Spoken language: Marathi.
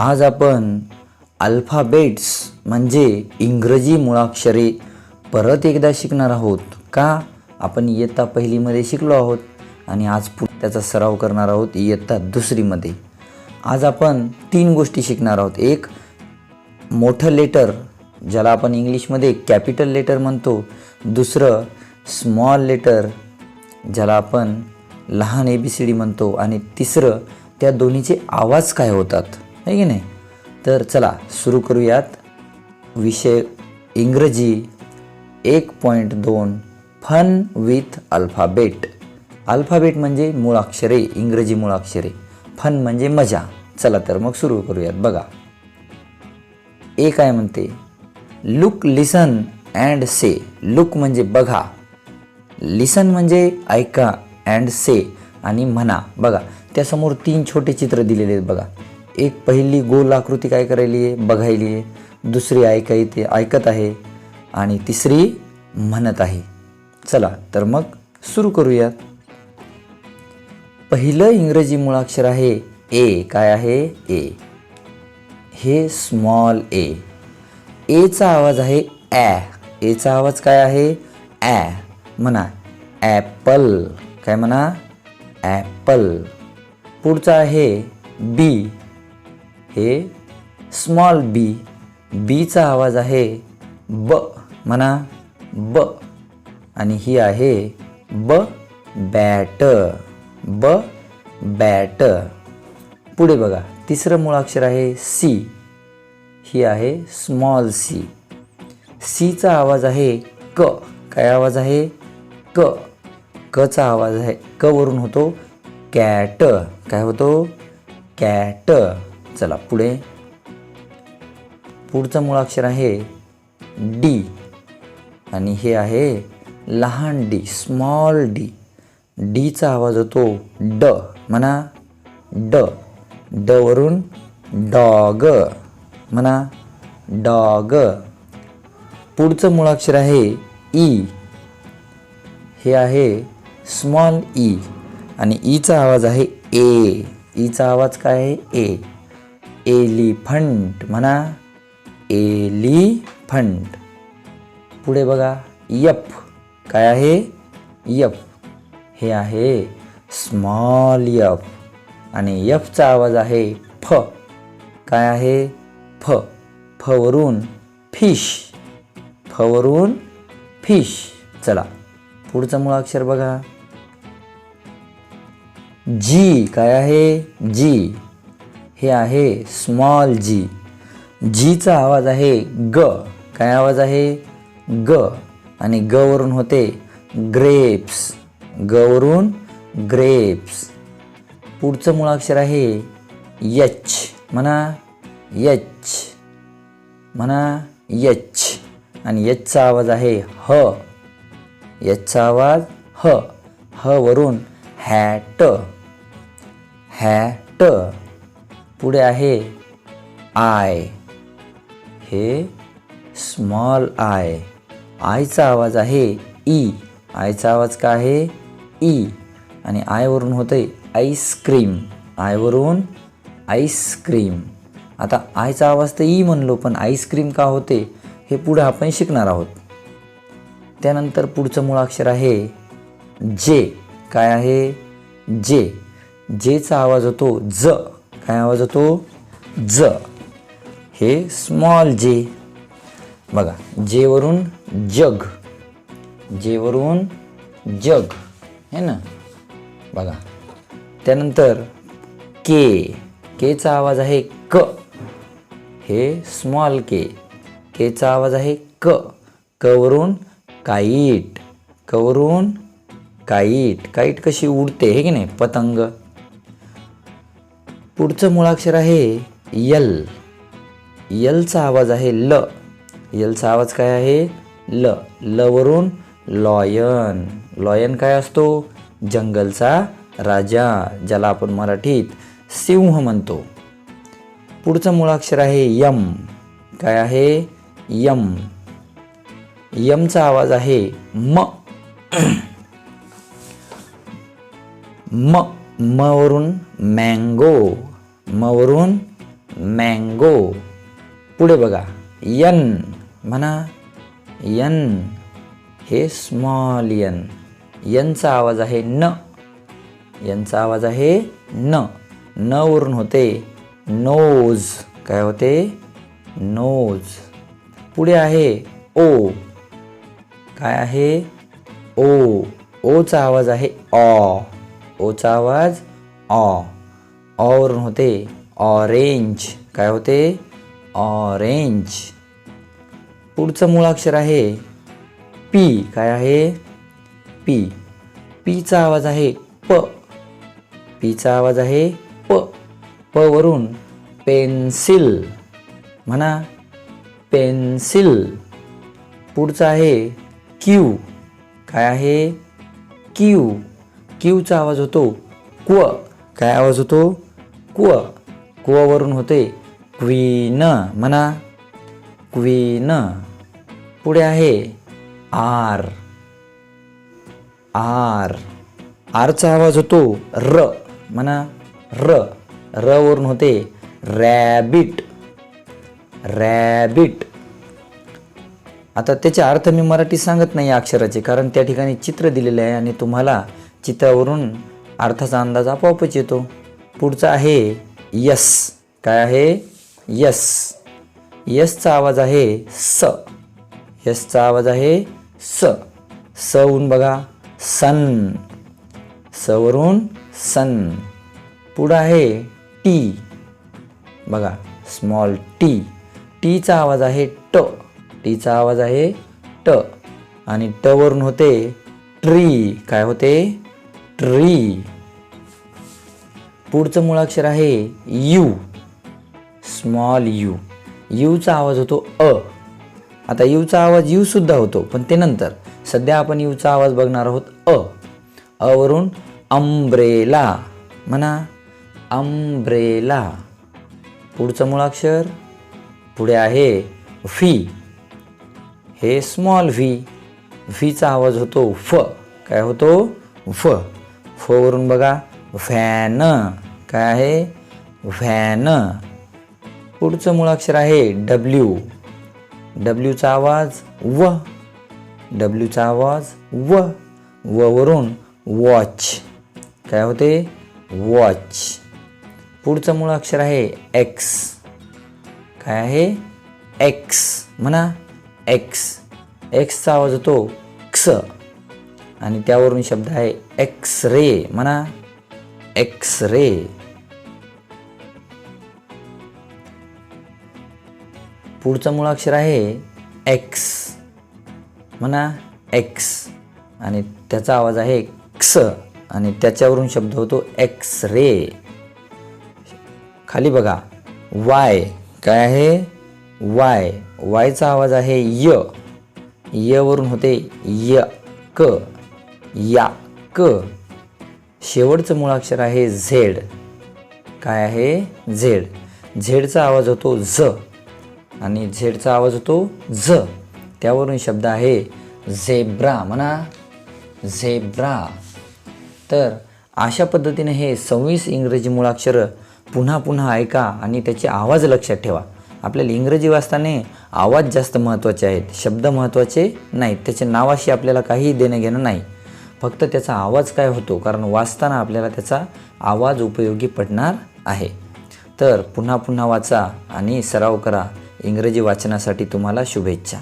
आज आपण अल्फाबेट्स म्हणजे इंग्रजी मुळाक्षरे परत एकदा शिकणार आहोत का? आपण इयत्ता पहिलीमध्ये शिकलो आहोत आणि आज पु त्याचा सराव करणार आहोत इयत्ता दुसरीमध्ये. आज आपण तीन गोष्टी शिकणार आहोत. एक मोठं लेटर ज्याला आपण इंग्लिशमध्ये कॅपिटल लेटर म्हणतो. दुसरं स्मॉल लेटर ज्याला आपण लहान ए बी सी डी म्हणतो. आणि तिसरं त्या दोन्हीचे आवाज काय होतात? आहे की नाही? तर चला सुरू करूयात. विषय इंग्रजी. एक पॉईंट दोन फन विथ अल्फाबेट अल्फाबेट म्हणजे मुळाक्षरे इंग्रजी मुळाक्षरे फन म्हणजे मजा. चला तर मग सुरू करूयात. बघा. ए काय म्हणते? Look listen and say look म्हणजे बघा. लिसन म्हणजे ऐका अँड से आणि म्हणा. बघा. त्यासमोर तीन छोटे चित्र दिलेले आहेत बघा. एक पहिली गोल आकृती काय करायली आहे? बघायली आहे. दुसरी ऐकायते ऐकत आहे. आणि तिसरी म्हणत आहे. चला तर मग सुरू करूयात. पहिलं इंग्रजी मुळाक्षर आहे ए. काय आहे? ए. हे स्मॉल ए एचा आवाज आहे ॲ. एचा आवाज काय आहे? ॲ. म्हणा ॲपल. काय म्हणा? ॲपल. पुढचा आहे बी. हे स्मॉल बी बीचा आवाज आहे ब म्हणा ब. आणि ही आहे ब बॅट ब बॅट पुढे बघा तिसरं मुळाक्षर आहे सी ही आहे स्मॉल सी सीचा आवाज आहे क. काय आवाज आहे? क. कचा आवाज आहे. क वरून होतो कॅट काय होतो? कॅट चला पुढे. पुढचं मुळाक्षर आहे डी आणि हे आहे लहान डी स्मॉल डी डीचा आवाज होतो ड. म्हणा ड. ड वरून डॉग म्हणा डॉग पुढचं मुळाक्षर आहे ई हे आहे स्मॉल ई e. आणि e ईचा आवाज आहे ए ईचा आवाज काय आहे ए एलिफंट म्हणा. एलिफंट. पुढे बघा. यफ. काय आहे? यफ. हे आहे स्मॉल यफ. आणि यफचा आवाज आहे फ. काय आहे? फ. फवरून फिश. फवरून फिश. चला. पुढचं मुळाक्षर बघा. जी. काय आहे? जी. हे आहे स्मॉल जी जीचा आवाज आहे ग. काय आवाज आहे? ग. आणि ग वरून होते ग्रेप्स ग वरून ग्रेप्स पुढचं मुळाक्षर आहे यच. म्हणा यच. म्हणा यच. आणि यचचा आवाज आहे ह. यचचा आवाज ह. ह वरून हॅट. हॅट. पुढे आहे आय. हे स्मॉल आय. आयचा आवाज आहे ई. आयचा आवाज काय आहे? ई. आणि आयवरून होतं आहे आईस्क्रीम. आयवरून आईस्क्रीम. आता आयचा आवाज तर ई म्हणलो पण आईस्क्रीम का होते? हे पुढे आपण शिकणार आहोत. त्यानंतर पुढचं मुळाक्षर आहे जे. काय आहे? जे. जेचा आवाज होतो ज. काय आवाज होतो? ज. हे स्मॉल जे बघा जेवरून जग. जेवरून जग. है ना? बघा. त्यानंतर के केचा आवाज आहे क. हे स्मॉल के केचा आवाज आहे क. कवरून काईट. कवरून काईट. काईट कशी उडते हे की नाही? पतंग. पुढचं मुळाक्षर आहे यल. यलचा आवाज आहे ल. यलचा आवाज काय आहे? ल. ल वरून लॉयन. लॉयन काय असतो? जंगलचा राजा ज्याला आपण मराठीत सिंह म्हणतो. पुढचं मुळाक्षर आहे यम. काय आहे? यम. यमचा आवाज आहे म. म. मवरून मँगो मवरून मँगो. पुढे बघा यन म्हणा यन हे स्मॉल यन यनचा आवाज आहे न. यांचा आवाज आहे न. न वरून होते नोज काय होते? नोज पुढे आहे ओ काय आहे? ओ ओचा आवाज आहे ऑ ओचा आवाज ऑ ऑवरून होते ऑरेंज. काय होते? ऑरेंज. पुढचं मूळाक्षर आहे पी. काय आहे? पी. पीचा आवाज आहे प. पीचा आवाज आहे प. प वरून पेन्सिल. म्हणा पेन्सिल. पुढचं आहे क्यू. काय आहे? क्यू. क्यूचा आवाज होतो? क्व काय आवाज होतो? क्व क्व वरून होते. क्वीन. म्हणा. क्वीन. पुढे आहे. आर. आर. आरचा आवाज होतो र. म्हणा. र. र वरून होते. रॅबिट. रॅबिट. आता त्याचे अर्थ मी मराठी सांगत नाही अक्षराचे कारण त्या ठिकाणी चित्र दिलेले आहे आणि तुम्हाला चित्रावरून अर्थाचा अंदाज आपोआपच येतो. पुढचा आहे यस. काय आहे? यस. यसचा आवाज आहे स. यसचा आवाज आहे स. स वरून बघा. सन. सवरून सन. पुढं आहे टी. बघा. Small T. टीचा आवाज आहे ट. टीचा आवाज आहे ट. आणि टवरून होते ट्री. काय होते? ट्री. पुढचं मुळाक्षर आहे यू. Small you. यूचा आवाज होतो अ. आता यूचा आवाज यू सुद्धा होतो पण ते नंतर. सध्या आपण यूचा आवाज बघणार आहोत अ. अ वरून अम्ब्रेला. म्हणा अम्ब्रेला. पुढचं मुळाक्षर पुढे आहे व्ही. हे स्मॉल व्ही व्हीचा आवाज होतो फ. काय होतो? फ. फोवरून बघा. व्हॅन काय आहे? व्हॅन. पुढचं मूळाक्षर आहे डब्ल्यू डब्ल्यूचा आवाज व. डब्ल्यूचा आवाज व. व वरून वॉच. काय होते? वॉच. पुढचं मूळाक्षर आहे एक्स काय आहे? एक्स म्हणा. एक्स एक्सचा आवाज होतो क्स आणि त्यावरून शब्द आहे एक्स रे म्हणा. एक्स रे पुढचं मूळाक्षर आहे एक्स म्हणा. एक्स आणि त्याचा आवाज आहे क्स आणि त्याच्यावरून शब्द होतो एक्स रे खाली बघा. वाय काय आहे? वाय वायचा आवाज आहे य. य वरून होते य क. या क. शेवटचं मूळाक्षर आहे झेड. काय आहे? झेड. झेडचा आवाज होतो झ. आणि झेडचा आवाज होतो झ. त्यावरून शब्द आहे झेब्रा म्हणा. झेब्रा. तर अशा पद्धतीने हे सव्वीस इंग्रजी मुळाक्षरं पुन्हा पुन्हा ऐका आणि त्याचे आवाज लक्षात ठेवा. आपल्याला इंग्रजी वाचताना आवाज जास्त महत्त्वाचे आहेत शब्द महत्त्वाचे नाहीत. त्याच्या नावाशी आपल्याला काही देणं घेणं नाही. फक्त त्याचा आवाज काय होतो? कारण वाचताना आपल्याला त्याचा आवाज उपयोगी पडणार आहे. तर पुन्हा पुन्हा वाचा आणि सराव करा. इंग्रजी वाचनासाठी तुम्हाला शुभेच्छा.